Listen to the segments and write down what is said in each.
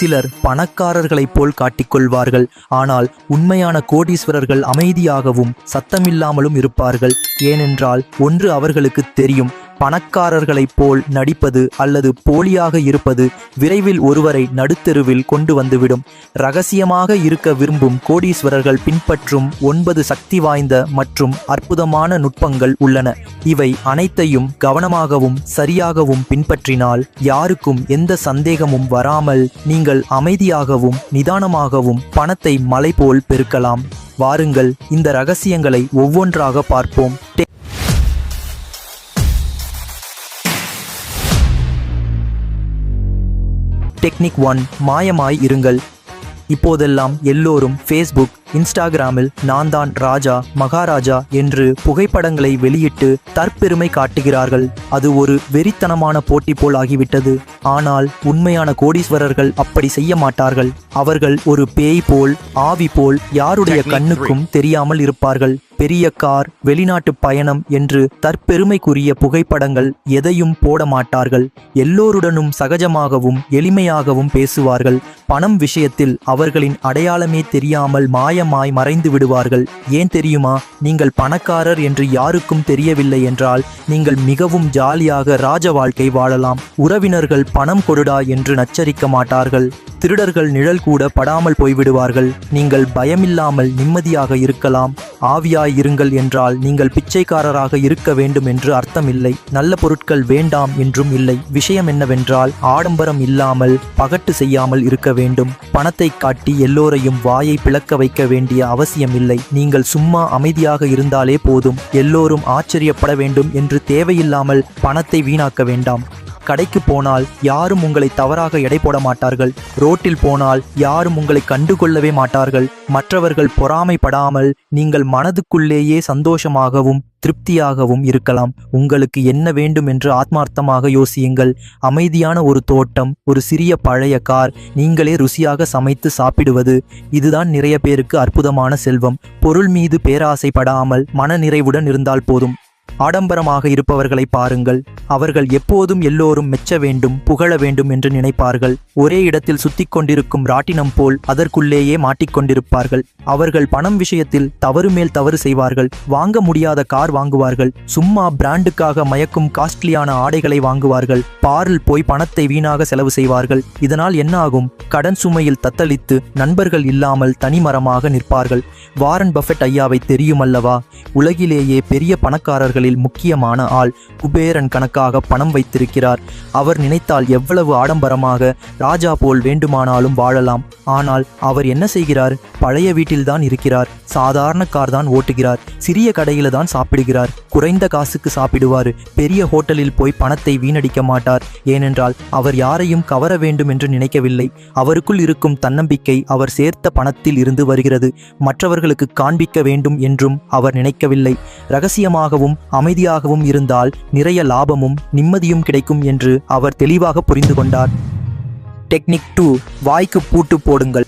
சிலர் பணக்காரர்களைப் போல் காட்டிக்கொள்வார்கள். ஆனால் உண்மையான கோடீஸ்வரர்கள் அமைதியாகவும் சத்தமில்லாமலும் இருப்பார்கள். ஏனென்றால் ஒன்று அவர்களுக்கு தெரியும் பணக்காரர்களைப் போல் நடிப்பது அல்லது போலியாக இருப்பது விரைவில் ஒருவரை நடுத்தெருவில் கொண்டு வந்துவிடும். ரகசியமாக இருக்க விரும்பும் கோடீஸ்வரர்கள் பின்பற்றும் ஒன்பது சக்தி வாய்ந்த மற்றும் அற்புதமான நுட்பங்கள் உள்ளன. இவை அனைத்தையும் கவனமாகவும் சரியாகவும் பின்பற்றினால் யாருக்கும் எந்த சந்தேகமும் வராமல் நீங்கள் அமைதியாகவும் நிதானமாகவும் பணத்தை மலை போல் பெருக்கலாம். வாருங்கள் இந்த ரகசியங்களை ஒவ்வொன்றாக பார்ப்போம். டெக்னிக் ஒன் மாயமாய் இருங்கள். இப்போதெல்லாம் எல்லோரும் ஃபேஸ்புக் இன்ஸ்டாகிராமில் நான் தான் ராஜா மகாராஜா என்று புகைப்படங்களை வெளியிட்டு தற்பெருமை காட்டுகிறார்கள். அது ஒரு வெறித்தனமான போட்டி போல் ஆகிவிட்டது. ஆனால் உண்மையான கோடீஸ்வரர்கள் அப்படி செய்ய மாட்டார்கள். அவர்கள் ஒரு பேய் போல் ஆவி போல் யாருடைய கண்ணுக்கும் தெரியாமல் இருப்பார்கள். பெரிய கார் வெளிநாட்டு பயணம் என்று தற்பெருமைக்குரிய புகைப்படங்கள் எதையும் போட மாட்டார்கள். எல்லோருடனும் சகஜமாகவும் எளிமையாகவும் பேசுவார்கள். பணம் விஷயத்தில் அவர்களின் அடையாளமே தெரியாமல் மாயமாய் மறைந்து விடுவார்கள். ஏன் தெரியுமா? நீங்கள் பணக்காரர் என்று யாருக்கும் தெரியவில்லை என்றால் நீங்கள் மிகவும் ஜாலியாக ராஜ வாழ்க்கை வாழலாம். உறவினர்கள் பணம் கொடுடா என்று நச்சரிக்க மாட்டார்கள். திருடர்கள் நிழல் கூட படாமல் போய்விடுவார்கள். நீங்கள் பயமில்லாமல் நிம்மதியாக இருக்கலாம். ஆவியாய் இருங்கள் என்றால் நீங்கள் பிச்சைக்காரராக இருக்க வேண்டும் என்று அர்த்தமில்லை. நல்ல பொருட்கள் வேண்டாம் என்றும் இல்லை. விஷயம் என்னவென்றால் ஆடம்பரம் இல்லாமல் பகட்டு செய்யாமல் இருக்க வேண்டும். பணத்தை காட்டி எல்லோரையும் வாயை பிளக்க வைக்க வேண்டிய அவசியம் இல்லை நீங்கள் சும்மா அமைதியாக இருந்தாலே போதும். எல்லோரும் ஆச்சரியப்பட வேண்டும் என்று தேவையில்லாமல் பணத்தை வீணாக்க வேண்டாம். கடைக்கு போனால் யாரும் உங்களை தவறாக எடை போட மாட்டார்கள். ரோட்டில் போனால் யாரும் உங்களை கண்டுகொள்ளவே மாட்டார்கள். மற்றவர்கள் பொறாமைப்படாமல் நீங்கள் மனதுக்குள் உங்களுக்குள்ளேயே சந்தோஷமாகவும் திருப்தியாகவும் இருக்கலாம். உங்களுக்கு என்ன வேண்டும் என்று ஆத்மார்த்தமாக யோசியுங்கள். அமைதியான ஒரு தோட்டம் ஒரு சிறிய பழைய கார் நீங்களே ருசியாக சமைத்து சாப்பிடுவது. இதுதான் நிறைய பேருக்கு அற்புதமான செல்வம். பொருள் மீது பேராசைப்படாமல் மன நிறைவுடன் இருந்தால் போதும். ஆடம்பரமாக இருப்பவர்களை பாருங்கள். அவர்கள் எப்போதும் எல்லோரும் மெச்ச வேண்டும் புகழ வேண்டும் என்று நினைப்பார்கள். ஒரே இடத்தில் சுத்திக் கொண்டிருக்கும் ராட்டினம் போல் அதற்குள்ளேயே மாட்டிக்கொண்டிருப்பார்கள் அவர்கள் பணம் விஷயத்தில் தவறு மேல் தவறு செய்வார்கள். வாங்க முடியாத கார் வாங்குவார்கள். சும்மா பிராண்டுக்காக மயக்கும் காஸ்ட்லியான ஆடைகளை வாங்குவார்கள். பாரில் போய் பணத்தை வீணாக செலவு செய்வார்கள். இதனால் என்ன ஆகும்? கடன் சுமையில் தத்தளித்து நண்பர்கள் இல்லாமல் தனிமரமாக நிற்பார்கள். வாரன் பஃபெட் ஐயாவை தெரியுமல்லவா? உலகிலேயே பெரிய பணக்காரர்கள் அவர்களில் முக்கியமான ஆள் குபேரன் கணக்காக பணம் வைத்திருக்கிறார். அவர் நினைத்தால் எவ்வளவு ஆடம்பரமாக ராஜா போல் வேண்டுமானாலும் வாழலாம். ஆனால் அவர் என்ன செய்கிறார்? பழைய வீட்டில்தான் இருக்கிறார். சாதாரண கார் தான் ஓட்டுகிறார். சிறிய கடையில தான் சாப்பிடுகிறார். குறைந்த காசுக்கு சாப்பிடுவார். பெரிய ஹோட்டலில் போய் பணத்தை வீணடிக்க மாட்டார். ஏனென்றால் அவர் யாரையும் கவர வேண்டும் என்று நினைக்கவில்லை. அவருக்குள் இருக்கும் தன்னம்பிக்கை அவர் சேர்த்த பணத்தில் இருந்து வருகிறது. மற்றவர்களுக்கு காண்பிக்க வேண்டும் என்றும் அவர் நினைக்கவில்லை. ரகசியமாகவும் அமைதியாகவும் இருந்தால் நிறைய லாபமும் நிம்மதியும் கிடைக்கும் என்று அவர் தெளிவாக புரிந்து கொண்டார். டெக்னிக் டூ வாய்க்கு பூட்டு போடுங்கள்.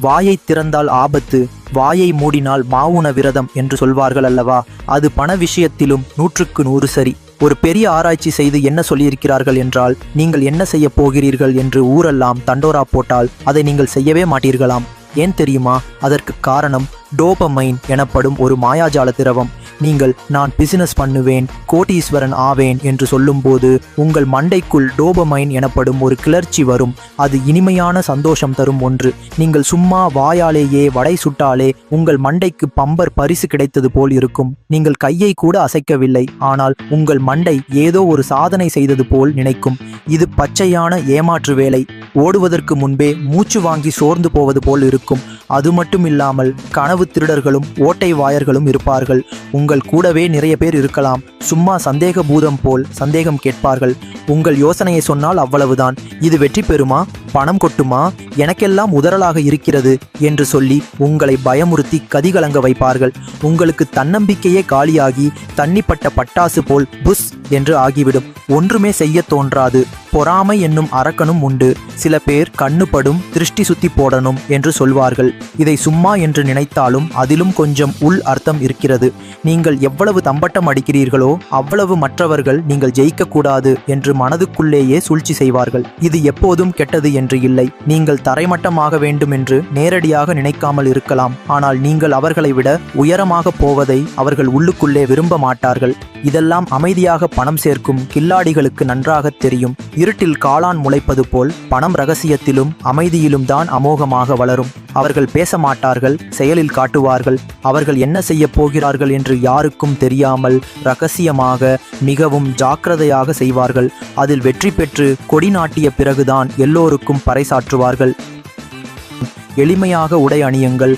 வாயை திறந்தால் ஆபத்து வாயை மூடினால் மாவுன விரதம் என்று சொல்வார்கள் அல்லவா? அது பண விஷயத்திலும் நூற்றுக்கு நூறு சரி. ஒரு பெரிய ஆராய்ச்சி செய்து என்ன சொல்லியிருக்கிறார்கள் என்றால் நீங்கள் என்ன செய்ய போகிறீர்கள் என்று ஊரெல்லாம் தண்டோரா போட்டால் அதை நீங்கள் செய்யவே மாட்டீர்களாம். ஏன் தெரியுமா? அதற்கு காரணம் டோபமைன் எனப்படும் ஒரு மாயாஜால திரவம். நீங்கள் நான் பிசினஸ் பண்ணுவேன் கோட்டீஸ்வரன் ஆவேன் என்று சொல்லும்போது உங்கள் மண்டைக்குள் டோபமைன் எனப்படும் ஒரு கிளர்ச்சி வரும். அது இனிமையான சந்தோஷம் தரும் ஒன்று. நீங்கள் சும்மா வாயாலேயே வடை சுட்டாலே உங்கள் மண்டைக்கு பம்பர் பரிசு கிடைத்தது போல் இருக்கும். நீங்கள் கையை கூட அசைக்கவில்லை ஆனால் உங்கள் மண்டை ஏதோ ஒரு சாதனை செய்தது போல் நினைக்கும். இது பச்சையான ஏமாற்று வேலை. ஓடுவதற்கு முன்பே மூச்சு வாங்கி சோர்ந்து போவது போல் இருக்கும். அது மட்டும் இல்லாமல் கனவு திருடர்களும் ஓட்டை வாயர்களும் இருப்பார்கள். உங்கள் கூடவே நிறைய பேர் இருக்கலாம். சும்மா சந்தேக பூதம் போல் சந்தேகம் கேட்பார்கள். உங்கள் யோசனையை சொன்னால் அவ்வளவுதான். இது வெற்றி பெறுமா? பணம் கொட்டுமா? எனக்கெல்லாம் உதறலாக இருக்கிறது என்று சொல்லி உங்களை பயமுறுத்தி கதிகலங்க வைப்பார்கள். உங்களுக்கு தன்னம்பிக்கையே காலியாகி தண்ணிப்பட்ட பட்டாசு போல் புஷ் என்று ஆகிவிடும். ஒன்றுமே செய்ய தோன்றாது. பொறாமை என்னும் அரக்கனும் உண்டு. சில பேர் கண்ணுபடும் திருஷ்டி சுத்தி போடணும் என்று சொல்வார்கள். இதை சும்மா என்று நினைத்தாலும் அதிலும் கொஞ்சம் உள் அர்த்தம் இருக்கிறது. நீங்கள் எவ்வளவு தம்பட்டம் அடிக்கிறீர்களோ அவ்வளவு மற்றவர்கள் நீங்கள் ஜெயிக்கக்கூடாது என்று மனதுக்குள்ளேயே சூழ்ச்சி செய்வார்கள். இது எப்போதும் கெட்டது என்று இல்லை. நீங்கள் தரைமட்டமாக வேண்டும் என்று நேரடியாக நினைக்காமல் இருக்கலாம். ஆனால் நீங்கள் அவர்களை விட உயரமாக போவதை அவர்கள் உள்ளுக்குள்ளே விரும்ப மாட்டார்கள். இதெல்லாம் அமைதியாக பணம் சேர்க்கும் கில்லாடிகளுக்கு நன்றாக தெரியும். இருட்டில் காளான் முளைப்பது போல் பணம் ரகசியத்திலும் அமைதியிலும் தான் அமோகமாக வளரும். அவர்கள் பேச மாட்டார்கள் செயலில் காட்டுவார்கள். அவர்கள் என்ன செய்ய போகிறார்கள் என்று யாருக்கும் தெரியாமல் ரகசியமாக மிகவும் ஜாக்கிரதையாக செய்வார்கள். அதில் வெற்றி பெற்று கொடி நாட்டிய பிறகுதான் எல்லோருக்கும் பறைசாற்றுவார்கள். எளிமையாக உடை அணியுங்கள்.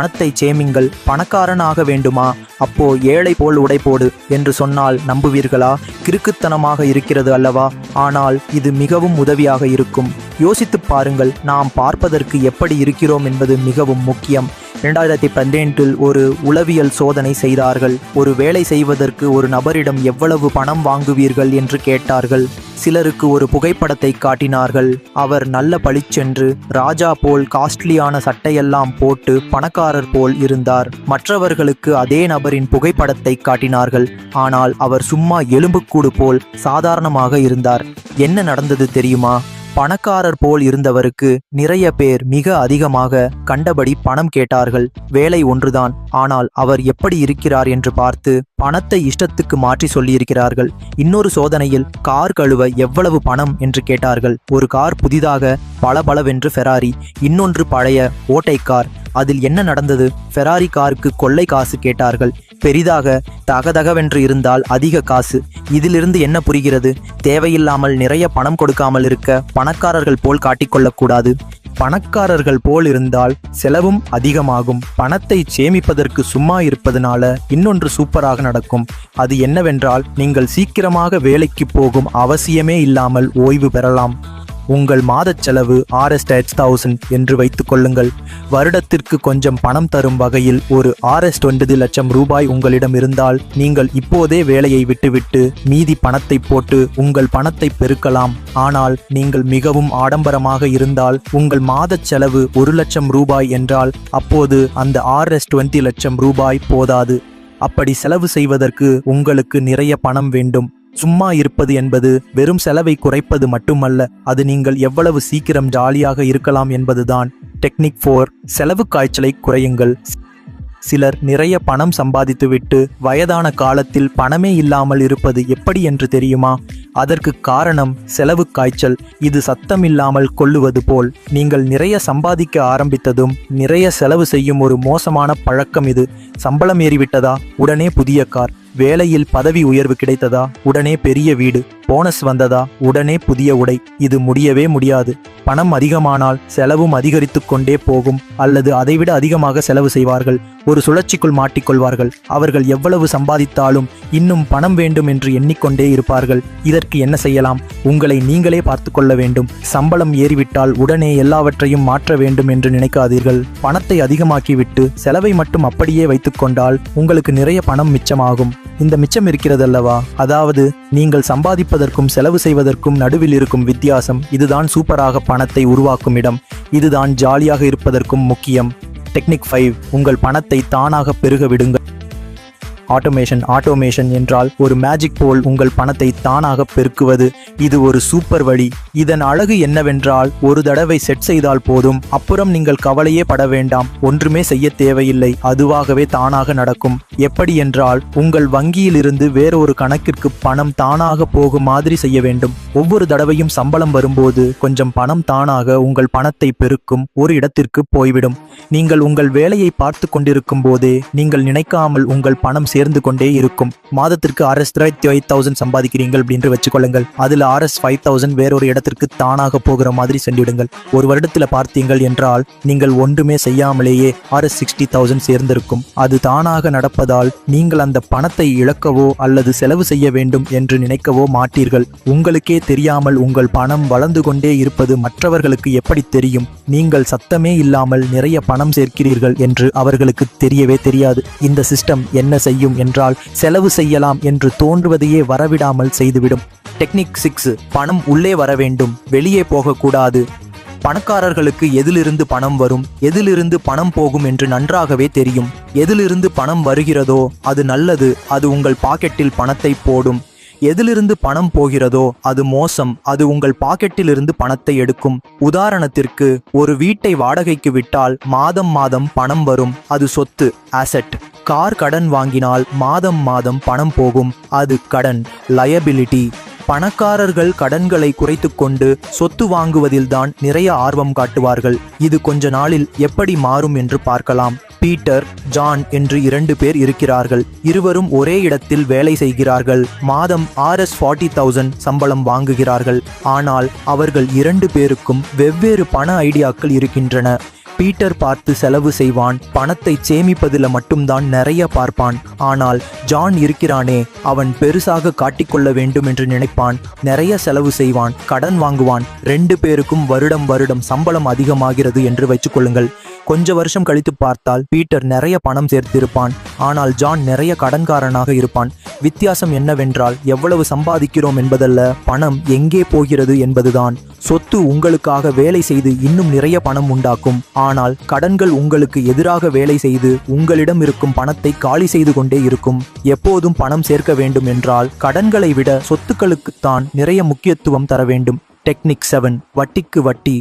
பணத்தை சேமிங்கள் பணக்காரனாக வேண்டுமா? அப்போ ஏழை போல் உடை போடு என்று சொன்னால் நம்புவீர்களா? கிறுக்குத்தனமாக இருக்கிறது அல்லவா? ஆனால் இது மிகவும் உதவியாக இருக்கும். யோசித்துப் பாருங்கள் நாம் பார்ப்பதற்கு எப்படி இருக்கிறோம் என்பது மிகவும் முக்கியம். இரண்டாயிரத்தி பதினெட்டில் ஒரு உளவியல் சோதனை செய்தார்கள். ஒரு வேலை செய்வதற்கு ஒரு நபரிடம் எவ்வளவு பணம் வாங்குவீர்கள் என்று கேட்டார்கள். சிலருக்கு ஒரு புகைப்படத்தை காட்டினார்கள். அவர் நல்ல பளிச்சென்று ராஜா போல் காஸ்ட்லியான சட்டையெல்லாம் போட்டு பணக்காரர் போல் இருந்தார். மற்றவர்களுக்கு அதே நபரின் புகைப்படத்தை காட்டினார்கள். ஆனால் அவர் சும்மா எலும்புக்கூடு போல் சாதாரணமாக இருந்தார். என்ன நடந்தது தெரியுமா? பணக்காரர் போல் இருந்தவருக்கு நிறைய பேர் மிக அதிகமாக கண்டபடி பணம் கேட்டார்கள். வேலை ஒன்றுதான். ஆனால் அவர் எப்படி இருக்கிறார் என்று பார்த்து பணத்தை இஷ்டத்துக்கு மாற்றி சொல்லியிருக்கிறார்கள். இன்னொரு சோதனையில் கார் கழுவ எவ்வளவு பணம் என்று கேட்டார்கள். ஒரு கார் புதிதாக பளபளவென்று ஃபெராரி இன்னொன்று பழைய ஓட்டை கார். அதில் என்ன நடந்தது? ஃபெராரி காருக்கு கொள்ளை காசு கேட்டார்கள். பெரிதாக தகதகவென்று இருந்தால் அதிக காசு. இதிலிருந்து என்ன புரிகிறது? தேவையில்லாமல் நிறைய பணம் கொடுக்காமல் இருக்க பணக்காரர்கள் போல் காட்டிக்கொள்ளக்கூடாது பணக்காரர்கள் போல் இருந்தால் செலவும் அதிகமாகும். பணத்தை சேமிப்பதற்கு சும்மா இருப்பதனால இன்னொன்று சூப்பராக நடக்கும். அது என்னவென்றால் நீங்கள் சீக்கிரமாக வேலைக்கு போகும் அவசியமே இல்லாமல் ஓய்வு பெறலாம். உங்கள் மாதச் செலவு ஆர்எஸ் டெட்ஸ் தௌசண்ட் என்று வைத்துக் கொள்ளுங்கள். வருடத்திற்கு கொஞ்சம் பணம் தரும் வகையில் ஒரு ஆர்எஸ் ஒன்பது லட்சம் ரூபாய் உங்களிடம் இருந்தால் நீங்கள் இப்போதே வேலையை விட்டுவிட்டு மீதி பணத்தை போட்டு உங்கள் பணத்தை பெருக்கலாம். ஆனால் நீங்கள் மிகவும் ஆடம்பரமாக இருந்தால் உங்கள் மாதச் செலவு ஒரு லட்சம் ரூபாய் என்றால் அப்போது அந்த ஆர்எஸ் டுவெண்ட்டி லட்சம் ரூபாய் போதாது. அப்படி செலவு செய்வதற்கு உங்களுக்கு நிறைய பணம் வேண்டும். சும்மா இருப்பது என்பது வெறும் செலவை குறைப்பது மட்டுமல்ல அது நீங்கள் எவ்வளவு சீக்கிரம் ஜாலியாக இருக்கலாம் என்பதுதான். டெக்னிக் ஃபோர் செலவு காய்ச்சலை குறையுங்கள். சிலர் நிறைய பணம் சம்பாதித்துவிட்டு வயதான காலத்தில் பணமே இல்லாமல் இருப்பது எப்படி என்று தெரியுமா? அதற்கு காரணம் செலவு காய்ச்சல். இது சத்தமில்லாமல் கொள்ளுவது போல். நீங்கள் நிறைய சம்பாதிக்க ஆரம்பித்ததும் நிறைய செலவு செய்யும் ஒரு மோசமான பழக்கம் இது. சம்பளம் ஏறிவிட்டதா? உடனே புதிய கார். வேலையில் பதவி உயர்வு கிடைத்ததா? உடனே பெரிய வீடு. போனஸ் வந்ததா? உடனே புதிய உடை. இது முடியவே முடியாது. பணம் அதிகமானால் செலவும் அதிகரித்து கொண்டே போகும். அல்லது அதைவிட அதிகமாக செலவு செய்வார்கள். ஒரு சுழற்சிக்குள் மாட்டிக்கொள்வார்கள். அவர்கள் எவ்வளவு சம்பாதித்தாலும் இன்னும் பணம் வேண்டும் என்று எண்ணிக்கொண்டே இருப்பார்கள். இதற்கு என்ன செய்யலாம்? உங்களை நீங்களே பார்த்து கொள்ள வேண்டும். சம்பளம் ஏறிவிட்டால் உடனே எல்லாவற்றையும் மாற்ற வேண்டும் என்று நினைக்காதீர்கள். பணத்தை அதிகமாக்கிவிட்டு செலவை மட்டும் அப்படியே வைத்துக்கொண்டால் உங்களுக்கு நிறைய பணம் மிச்சமாகும். இந்த மிச்சம் இருக்கிறதல்லவா? அதாவது நீங்கள் சம்பாதிப்பதற்கும் செலவு செய்வதற்கும் நடுவில் இருக்கும் வித்தியாசம் இதுதான் சூப்பராக பணத்தை உருவாக்கும் இடம். இதுதான் ஜாலியாக இருப்பதற்கும் முக்கியம். டெக்னிக் ஃபைவ் உங்கள் பணத்தை தானாக பெருக விடுங்கள். ஆட்டோமேஷன் ஆட்டோமேஷன் என்றால் ஒரு மேஜிக் போல் உங்கள் பணத்தை தானாக பெருக்குவது. இது ஒரு சூப்பர் வழி. இதன் அழகு என்னவென்றால் ஒரு தடவை செட் செய்தால் போதும். அப்புறம் நீங்கள் கவலையே பட வேண்டாம். ஒன்றுமே செய்ய தேவையில்லை. அதுவாகவே தானாக நடக்கும். எப்படி என்றால் உங்கள் வங்கியிலிருந்து வேறொரு கணக்கிற்கு பணம் தானாக போகும் மாதிரி செய்ய வேண்டும். ஒவ்வொரு தடவையும் சம்பளம் வரும்போது கொஞ்சம் பணம் தானாக உங்கள் பணத்தை பெருக்கும் ஒரு இடத்திற்கு போய்விடும். நீங்கள் உங்கள் வேலையை பார்த்து கொண்டிருக்கும் போதே நீங்கள் நினைக்காமல் உங்கள் பணம் சேர்ந்து கொண்டே இருக்கும். மாதத்திற்கு ஆர்எஸ் தேர்ட்டி எயிட் தௌசண்ட் சம்பாதிக்கிறீர்கள் அப்படின்னு வச்சுக்கொள்ளுங்கள். அதில் ஆர்எஸ் ஃபைவ் தௌசண்ட் வேறொரு இடத்திற்கு தானாக போகிற மாதிரி சென்றுவிடுங்கள். ஒரு வருடத்தில் பார்த்தீங்கள் என்றால் நீங்கள் ஒன்றுமே செய்யாமலேயே ஆர்எஸ் சிக்ஸ்டி தௌசண்ட் சேர்ந்திருக்கும். அது தானாக நடப்பதால் நீங்கள் அந்த பணத்தை இழக்கவோ அல்லது செலவு செய்ய வேண்டும் என்று நினைக்கவோ மாட்டீர்கள். உங்களுக்கே தெரியாமல் உங்கள் பணம் வளர்ந்து கொண்டே இருப்பது மற்றவர்களுக்கு எப்படி தெரியும்? நீங்கள் சத்தமே இல்லாமல் நிறைய பணம் சேர்க்கிறீர்கள் என்று அவர்களுக்கு தெரியவே தெரியாது. இந்த சிஸ்டம் என்ன செய்யும்? வேண்டும் என்றால் செலவு செய்யலாம் என்று தோன்றுவதையே வரவிடாமல் செய்துவிடும். டெக்னிக் சிக்ஸ் பணம் உள்ளே வர வேண்டும் வெளியே போகக்கூடாது. பணக்காரர்களுக்கு எதிலிருந்து பணம் வரும் எதிலிருந்து பணம் போகும் என்று நன்றாகவே தெரியும். எதிலிருந்து பணம் வருகிறதோ அது நல்லது அது உங்கள் பாக்கெட்டில் பணத்தை போடும். எதிலிருந்து பணம் போகிறதோ அது மோசம் அது உங்கள் பாக்கெட்டிலிருந்து பணத்தை எடுக்கும். உதாரணத்திற்கு ஒரு வீட்டை வாடகைக்கு விட்டால் மாதம் மாதம் பணம் வரும் அது சொத்து அசெட் கார் கடன் வாங்கினால் மாதம் மாதம் பணம் போகும். அது கடன் லயபிலிட்டி பணக்காரர்கள் கடன்களை குறைத்துக்கொண்டு சொத்து வாங்குவதில்தான் நிறைய ஆர்வம் காட்டுவார்கள். இது கொஞ்ச நாளில் எப்படி மாறும் என்று பார்க்கலாம். பீட்டர் ஜான் என்று இரண்டு பேர் இருக்கிறார்கள். இருவரும் ஒரே இடத்தில் வேலை செய்கிறார்கள். மாதம் ஆர்எஸ் ஃபார்ட்டி தௌசண்ட் சம்பளம் வாங்குகிறார்கள். ஆனால் அவர்கள் இரண்டு பேருக்கும் வெவ்வேறு பண ஐடியாக்கள் இருக்கின்றன. பீட்டர் பார்த்து செலவு செய்வான். பணத்தை சேமிப்பதில் மட்டும்தான் நிறைய பார்ப்பான். ஆனால் ஜான் இருக்கிறானே அவன் பெருசாக காட்டிக்கொள்ள வேண்டும் என்று நினைப்பான். நிறைய செலவு செய்வான் கடன் வாங்குவான். ரெண்டு பேருக்கும் வருடம் வருடம் சம்பளம் அதிகமாகிறது என்று வைத்துக்கொள்ளுங்கள் கொஞ்ச வருஷம் கழித்து பார்த்தால் பீட்டர் நிறைய பணம் சேர்த்திருப்பான். ஆனால் ஜான் நிறைய கடன்காரனாக இருப்பான். வித்தியாசம் என்னவென்றால் எவ்வளவு சம்பாதிக்கிறோம் என்பதல்ல பணம் எங்கே போகிறது என்பதுதான். சொத்து உங்களுக்காக வேலை செய்து இன்னும் நிறைய பணம் உண்டாக்கும். ஆனால் கடன்கள் உங்களுக்கு எதிராக வேலை செய்து உங்களிடம் இருக்கும் பணத்தை காலி செய்து கொண்டே இருக்கும். எப்போதும் பணம் சேர்க்க வேண்டும் என்றால் கடன்களை விட சொத்துக்களுக்குத்தான் நிறைய முக்கியத்துவம் தர வேண்டும். டெக்னிக் செவன் வட்டிக்கு வட்டி.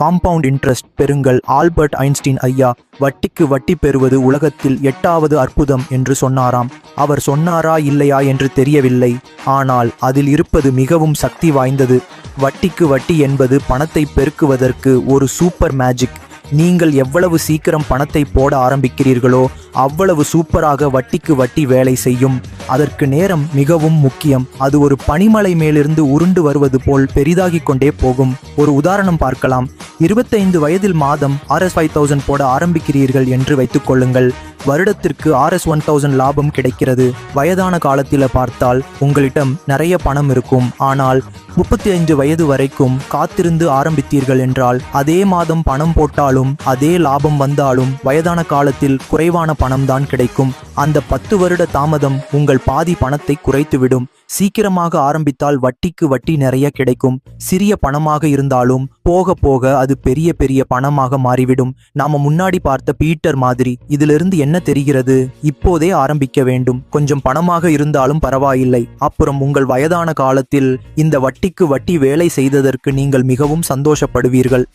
காம்பவுண்ட் இன்ட்ரெஸ்ட் பெறுங்கள். ஆல்பர்ட் ஐன்ஸ்டீன் ஐயா வட்டிக்கு வட்டி பெறுவது உலகத்தில் எட்டாவது அற்புதம் என்று சொன்னாராம். அவர் சொன்னாரா இல்லையா என்று தெரியவில்லை. ஆனால் அதில் இருப்பது மிகவும் சக்தி வாய்ந்தது. வட்டிக்கு வட்டி என்பது பணத்தை பெருக்குவதற்கு ஒரு சூப்பர் மேஜிக். நீங்கள் எவ்வளவு சீக்கிரம் பணத்தை போட ஆரம்பிக்கிறீர்களோ அவ்வளவு சூப்பராக வட்டிக்கு வட்டி வேலை செய்யும். அதற்கு நேரம் மிகவும் முக்கியம். அது ஒரு பனிமலை மேலிருந்து உருண்டு வருவது போல் பெரிதாகிக் கொண்டே போகும். ஒரு உதாரணம் பார்க்கலாம். இருபத்தைந்து வயதில் மாதம் ஆர்எஸ் ஃபைவ் தௌசண்ட் போட ஆரம்பிக்கிறீர்கள் என்று வைத்துக் கொள்ளுங்கள். வருடத்திற்கு ஆர்எஸ் ஒன் தௌசண்ட் லாபம் கிடைக்கிறது. வயதான காலத்தில் பார்த்தால் உங்களிடம் நிறைய பணம் இருக்கும். ஆனால் முப்பத்தி ஐந்து வயது வரைக்கும் காத்திருந்து ஆரம்பித்தீர்கள் என்றால் அதே மாதம் பணம் போட்டாலும் அதே லாபம் வந்தாலும் வயதான காலத்தில் குறைவான பணம்தான் கிடைக்கும். அந்த பத்து வருட தாமதம் உங்கள் பாதி பணத்தை குறைத்துவிடும். சீக்கிரமாக ஆரம்பித்தால் வட்டிக்கு வட்டி நிறைய கிடைக்கும். சிறிய பணமாக இருந்தாலும் போக போக அது பெரிய பெரிய பணமாக மாறிவிடும். நாம முன்னாடி பார்த்த பீட்டர் மாதிரி இதிலிருந்து என்ன தெரிகிறது? இப்போதே ஆரம்பிக்க வேண்டும். கொஞ்சம் பணமாக இருந்தாலும் பரவாயில்லை. அப்புறம் உங்கள் வயதான காலத்தில் இந்த வட்டிக்கு வட்டி வேலை செய்ததற்கு நீங்கள் மிகவும் சந்தோஷப்படுவீர்கள்.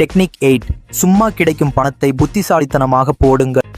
Technique eight. சும்மா கிடைக்கும் பணத்தை புத்திசாலித்தனமாக போடுங்கள்.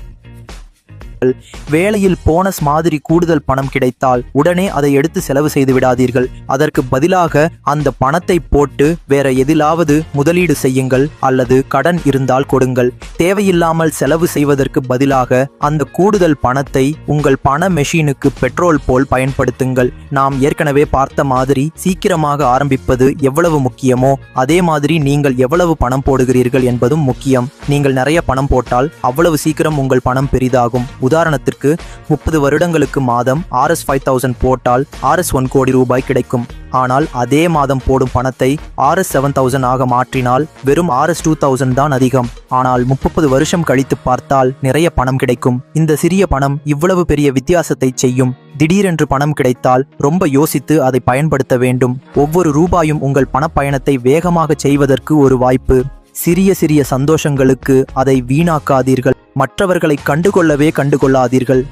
வேலையில் போனஸ் மாதிரி கூடுதல் பணம் கிடைத்தால் உடனே அதை எடுத்து செலவு செய்து விடாதீர்கள். அதற்கு பதிலாக அந்த பணத்தை போட்டு வேற எதிலாவது முதலீடு செய்யுங்கள் அல்லது கடன் இருந்தால் கொடுங்கள். தேவையில்லாமல் செலவு செய்வதற்கு பதிலாக அந்த கூடுதல் பணத்தை உங்கள் பண மெஷினுக்கு பெட்ரோல் போல் பயன்படுத்துங்கள். நாம் ஏற்கனவே பார்த்த மாதிரி சீக்கிரமாக ஆரம்பிப்பது எவ்வளவு முக்கியமோ அதே மாதிரி நீங்கள் எவ்வளவு பணம் போடுகிறீர்கள் என்பதும் முக்கியம். நீங்கள் நிறைய பணம் போட்டால் அவ்வளவு சீக்கிரம் உங்கள் பணம் பெரிதாகும். உதாரணத்திற்கு முப்பது வருடங்களுக்கு மாதம் ஆர்எஸ் ஃபைவ் தௌசண்ட் போட்டால் ஆர்எஸ் ஒன் கோடி ரூபாய் கிடைக்கும். ஆனால் அதே மாதம் போடும் பணத்தை ஆர்எஸ் செவன் தௌசண்ட் ஆக மாற்றினால் வெறும் ஆர்எஸ் டூ தௌசண்ட் தான் அதிகம். ஆனால் முப்பது வருஷம் கழித்து பார்த்தால் நிறைய பணம் கிடைக்கும். இந்த சிறிய பணம் இவ்வளவு பெரிய வித்தியாசத்தை செய்யும். திடீரென்று பணம் கிடைத்தால் ரொம்ப யோசித்து அதை பயன்படுத்த வேண்டும். ஒவ்வொரு ரூபாயும் உங்கள் பணப்பயணத்தை வேகமாக செய்வதற்கு ஒரு வாய்ப்பு. சிறிய சிறிய சந்தோஷங்களுக்கு அதை வீணாக்காதீர்கள். மற்றவர்களை கண்டுகொள்ளவே கண்டுகொள்ளாதீர்கள்.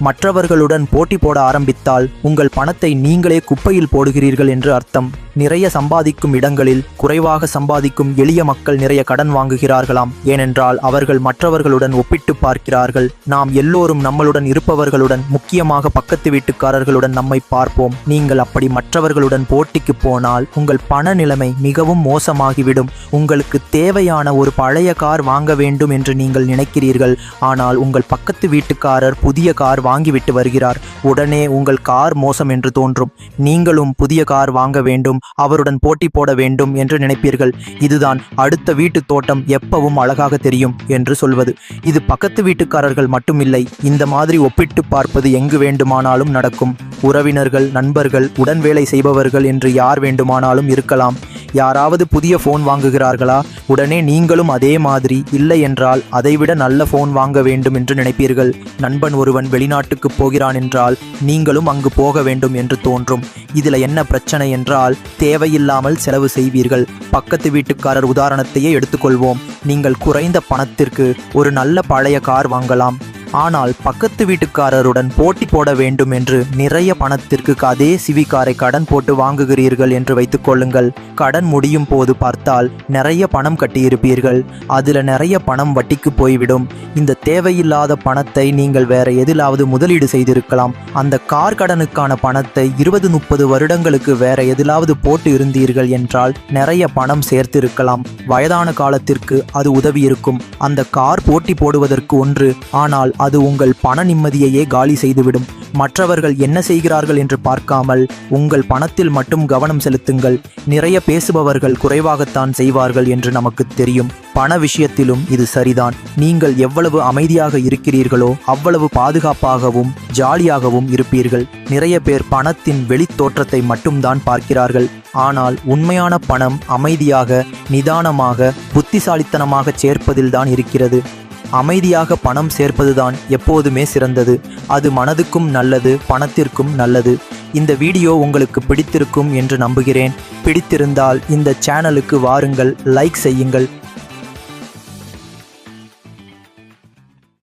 மற்றவர்களுடன் போட்டி போட ஆரம்பித்தால் உங்கள் பணத்தை நீங்களே குப்பையில் போடுகிறீர்கள் என்று அர்த்தம். நிறைய சம்பாதிக்கும் இடங்களில் குறைவாக சம்பாதிக்கும் எளிய மக்கள் நிறைய கடன் வாங்குகிறார்களாம். ஏனென்றால் அவர்கள் மற்றவர்களுடன் ஒப்பிட்டு பார்க்கிறார்கள். நாம் எல்லோரும் நம்மளுடன் இருப்பவர்களுடன் முக்கியமாக பக்கத்து வீட்டுக்காரர்களுடன் நம்மை பார்ப்போம். நீங்கள் அப்படி மற்றவர்களுடன் போட்டிக்கு போனால் உங்கள் பண நிலைமை மிகவும் மோசமாகிவிடும். உங்களுக்கு தேவையான ஒரு பழைய கார் வாங்க வேண்டும் என்று நீங்கள் நினைக்கிறீர்கள். ஆனால் உங்கள் பக்கத்து வீட்டுக்காரர் புதிய கார் வாங்கிவிட்டு வருகிறார். உடனே உங்கள் கார் மோசம் என்று தோன்றும். நீங்களும் புதிய கார் வாங்க வேண்டும். அவருடன் போட்டி போட வேண்டும் என்று நினைப்பீர்கள். இதுதான் அடுத்த வீட்டு தோட்டம் எப்பவும் அழகாக தெரியும் என்று சொல்வது. இது பக்கத்து வீட்டுக்காரர்கள் மட்டுமில்லை இந்த மாதிரி ஒப்பிட்டு பார்ப்பது எங்கு வேண்டுமானாலும் நடக்கும். உறவினர்கள் நண்பர்கள் உடன் வேலை செய்பவர்கள் என்று யார் வேண்டுமானாலும் இருக்கலாம். யாராவது புதிய ஃபோன் வாங்குகிறார்களா? உடனே நீங்களும் அதே மாதிரி இல்லை என்றால் அதைவிட நல்ல ஃபோன் வாங்க வேண்டும் என்று நினைப்பீர்கள். நண்பன் ஒருவன் வெளிநாட்டுக்கு போகிறான் என்றால் நீங்களும் அங்கு போக வேண்டும் என்று தோன்றும். இதில் என்ன பிரச்சனை என்றால் தேவையில்லாமல் செலவு செய்வீர்கள். பக்கத்து வீட்டுக்காரர் உதாரணத்தையே எடுத்துக்கொள்வோம். நீங்கள் குறைந்த பணத்திற்கு ஒரு நல்ல பழைய கார் வாங்கலாம். ஆனால் பக்கத்து வீட்டுக்காரருடன் போட்டி போட வேண்டும் என்று நிறைய பணத்திற்கு அதே சிவி காரை கடன் போட்டு வாங்குகிறீர்கள் என்று வைத்துக்கொள்ளுங்கள் கடன் முடியும் போது பார்த்தால் நிறைய பணம் கட்டியிருப்பீர்கள். அதில் நிறைய பணம் வட்டிக்கு போய்விடும். இந்த தேவையில்லாத பணத்தை நீங்கள் வேற எதிலாவது முதலீடு செய்திருக்கலாம். அந்த கார் கடனுக்கான பணத்தை இருபது முப்பது வருடங்களுக்கு வேற எதிலாவது போட்டு இருந்தீர்கள் என்றால் நிறைய பணம் சேர்த்திருக்கலாம். வயதான காலத்திற்கு அது உதவி இருக்கும் அந்த கார் போட்டி போடுவதற்கு ஒன்று. ஆனால் அது உங்கள் பண நிம்மதியையே காலி செய்துவிடும். மற்றவர்கள் என்ன செய்கிறார்கள் என்று பார்க்காமல் உங்கள் பணத்தில் மட்டும் கவனம் செலுத்துங்கள். நிறைய பேசுபவர்கள் குறைவாகத்தான் செய்வார்கள் என்று நமக்கு தெரியும். பண விஷயத்திலும் இது சரிதான். நீங்கள் எவ்வளவு அமைதியாக இருக்கிறீர்களோ அவ்வளவு பாதுகாப்பாகவும் ஜாலியாகவும் இருப்பீர்கள். நிறைய பேர் பணத்தின் வெளித்தோற்றத்தை மட்டும்தான் பார்க்கிறார்கள். ஆனால் உண்மையான பணம் அமைதியாக நிதானமாக புத்திசாலித்தனமாக சேர்ப்பதில்தான் இருக்கிறது. அமைதியாக பணம் சேர்ப்பதுதான் எப்போதுமே சிறந்தது. அது மனதுக்கும் நல்லது பணத்திற்கும் நல்லது. இந்த வீடியோ உங்களுக்கு பிடித்திருக்கும் என்று நம்புகிறேன். பிடித்திருந்தால் இந்த சேனலுக்கு வாருங்கள் லைக் செய்யுங்கள்.